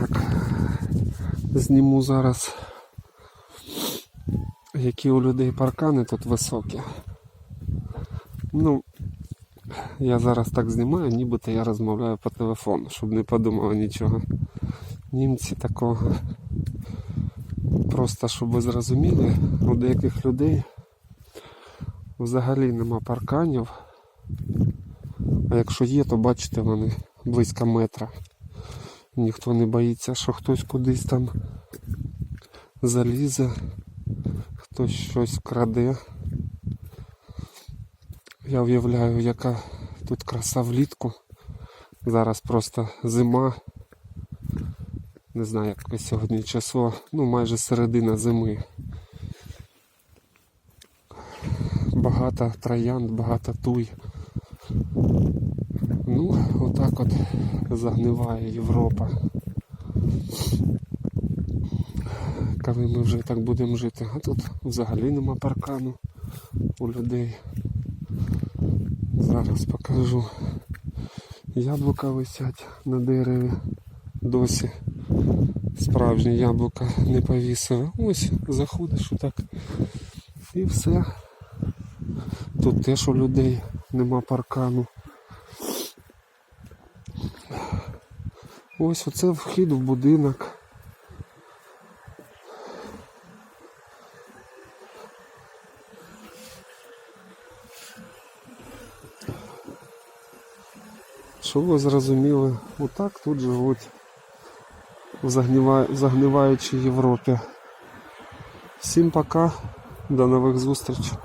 Так, зніму зараз, які у людей паркани тут високі. Ну, я зараз так знімаю, нібито я розмовляю по телефону, щоб не подумали нічого. Німці такого. Просто щоб ви зрозуміли, у деяких людей взагалі нема парканів. А якщо є, то бачите вони близько метра. Ніхто не боїться, що хтось кудись там залізе, хтось щось краде. Я уявляю, яка тут краса влітку. Зараз просто зима. Не знаю, яке сьогодні число. Ну, майже середина зими. Багато троянд, багато туй. Отак от загниває Європа. Коли ми вже так будемо жити. А тут взагалі нема паркану у людей. Зараз покажу. Яблука висять на дереві. Досі справжні яблука не повісили. Ось заходиш отак. І все. Тут теж у людей нема паркану. Ось оце вхід в будинок. Щоб ви зрозуміли, отак тут живуть в загниваючій Європі. Всім пока, до нових зустрічей.